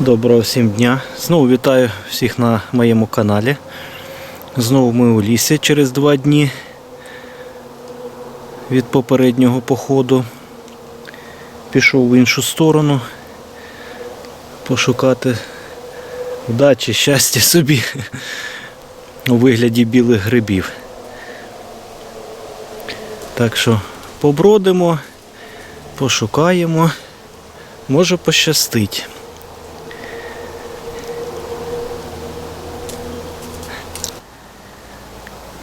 Доброго всім дня. Знову вітаю всіх на моєму каналі. Знову ми у лісі через два дні від попереднього походу. Пішов в іншу сторону пошукати вдачі, щастя собі у вигляді білих грибів. Так що побродимо, пошукаємо, може пощастить.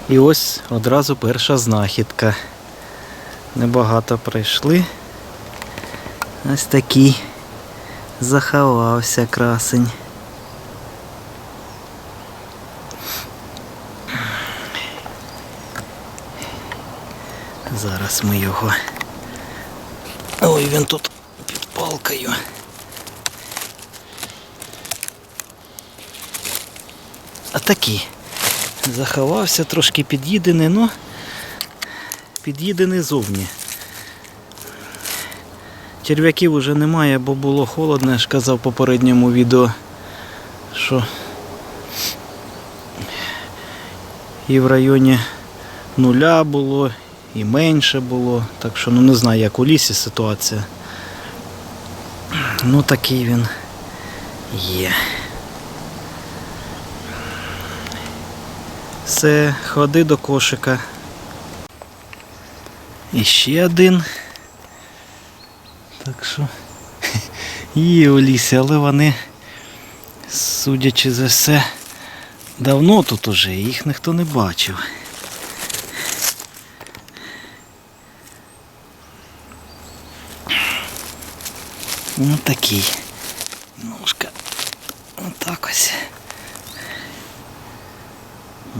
І ось одразу перша знахідка. Небагато прийшли. Ось такий заховався красень. Зараз ми його. Ой, він тут під палкою. А такий. Заховався, трошки під'їдений, ну під'їдений зовні. Черв'яків уже немає, бо було холодно, я ж казав в попередньому відео, що і в районі нуля було, і менше було. Так що ну не знаю, як у лісі ситуація. Ну такий він є. Все, ходи до кошика. І ще один. Так що є у лісі, але вони, судячи за все, давно тут уже, їх ніхто не бачив. Ну такий. Ножка. Отак ось.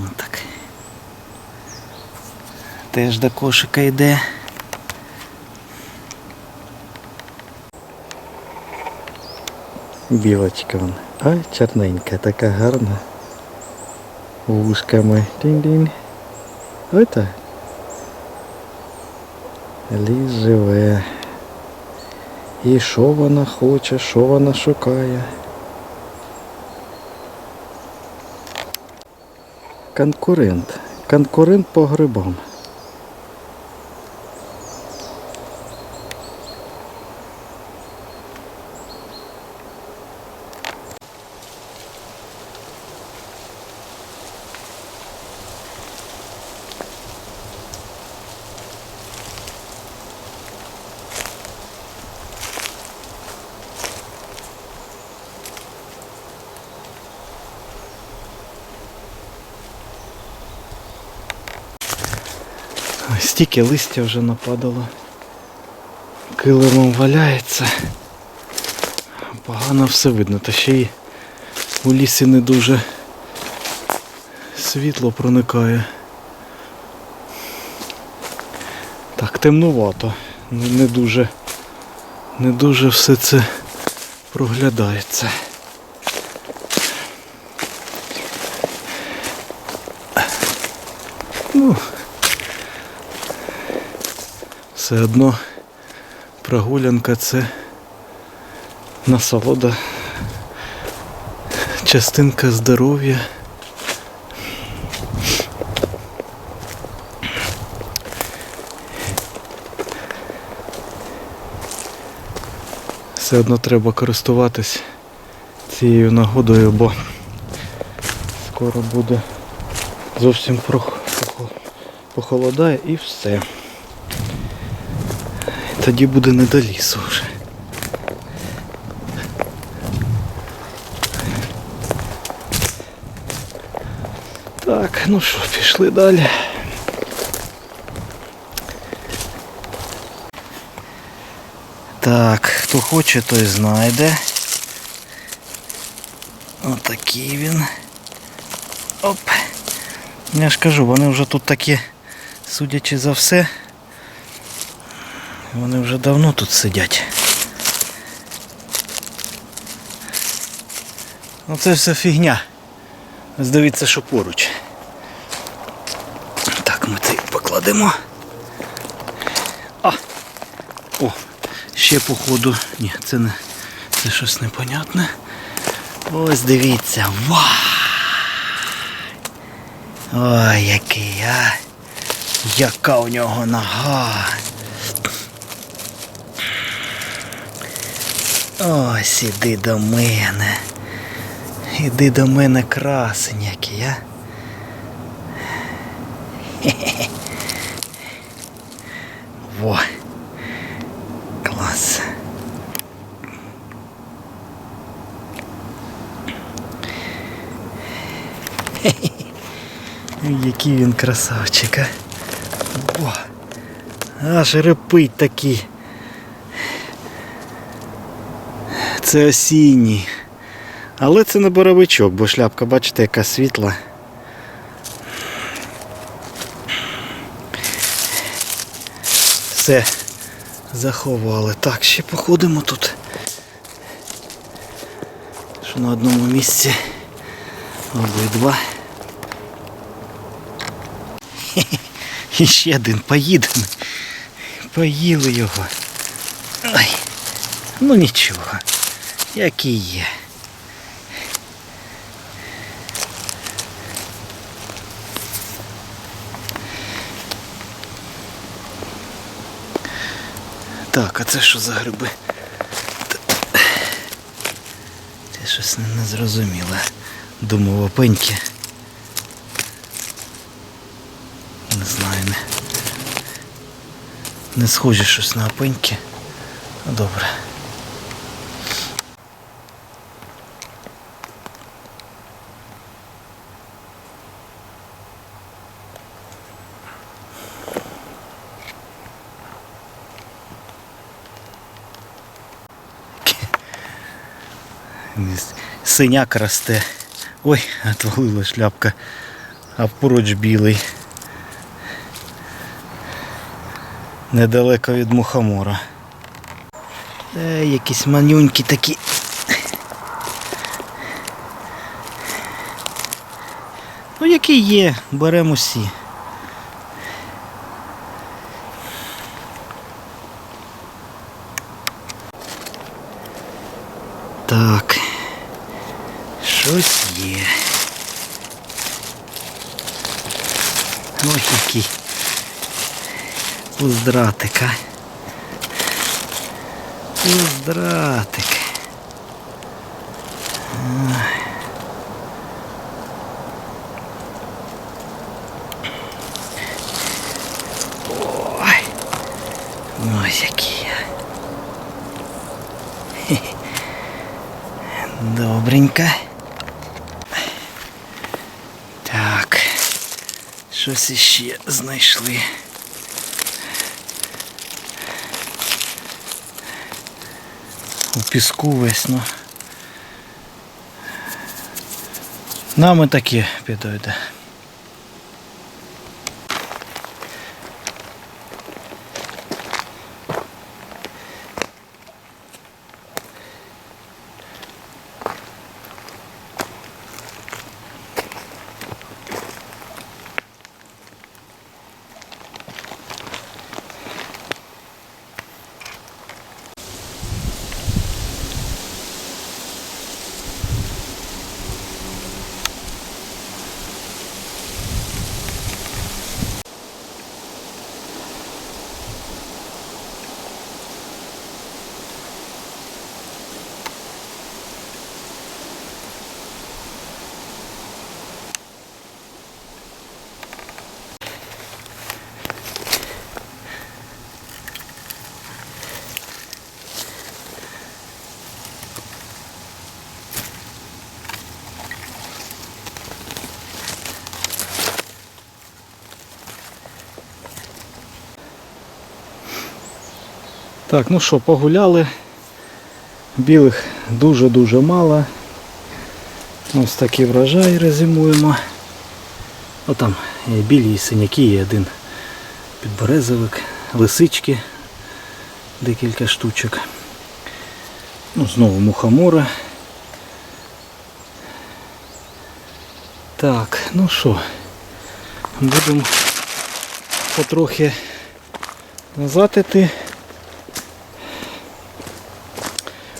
Отак. Теж до кошика йде. Білочка вон. Ай, чорненька, така гарна. Вушками. Дінь-дінь. Ой так. Ліс живе. І що вона хоче, що вона шукає? Конкурент. Конкурент по грибам. Стільки листя вже нападало. Килимом валяється. Погано все видно, та ще й у лісі не дуже світло проникає. Так, темнувато. Не, не дуже не дуже все це проглядається. Ну, все одно прогулянка це насолода, частинка здоров'я. Все одно треба користуватись цією нагодою, бо скоро буде зовсім прох- похо- похолодає і все. Тоді буде не до лісу вже. Так, ну що, пішли далі. Так, хто хоче, той знайде. Отакий він. Оп. Я ж кажу, вони вже тут такі, судячи за все, вони вже давно тут сидять. Ну це все фігня. Ось Дивіться, що поруч. Так, ми цей покладемо. А! О, ще походу. Ні, це не, Це щось непонятне. Ось дивіться. Вау! Ой, який, а! Яка у нього нога! Ось іди до мене. Іди до мене красень який. Во. Клас. Хе-хе. Який він красавчик, а? Во. Аж репить такий. Це осінній. Але це не боровичок, бо шляпка, бачите, яка світла. Все, заховали. Так, ще походимо тут. Що на одному місці обидва. І ще один поїдемо. Поїли його. Ой. Ну нічого, який є. Так, а це що за гриби? Це щось незрозуміле. Думав опеньки. Не знаю, не. Не схоже щось на опеньки. Добре. Синяк росте. Ой, отвалила шляпка. А поруч білий. Недалеко від мухомора. Е, якісь манюнькі такі. Ну, які є, беремо всі. Так. Щось є. Ось який. Пуздратик, а. Пуздратик. Ай. Ой. Ось який. Хе-хе. Добренько. Так. Щось іще знайшли. У піску весь, ну. Нам і таке підойде. Так, ну що, погуляли. Білих дуже-дуже мало. Ось такі врожаї резюмуємо. Отам є білі і синяки, є один підберезовик, лисички, декілька штучок. Ну, знову мухомора. Так, ну що, будемо потрохи назад іти.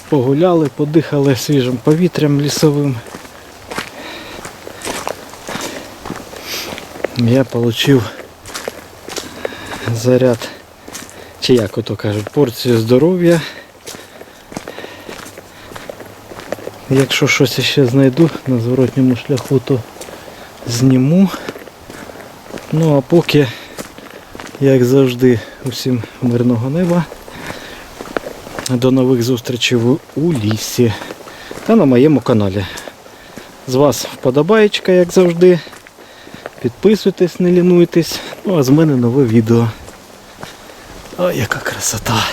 Погуляли, подихали свіжим повітрям лісовим. Я отримав заряд, чи як ото кажуть, порцію здоров'я. Якщо щось ще знайду на зворотньому шляху, то зніму. Ну а поки, як завжди, усім мирного неба. До нових зустрічей у лісі та на моєму каналі. З вас вподобаєчка, як завжди. Підписуйтесь, не лінуйтесь. Ну а з мене нове відео. Ой, яка красота.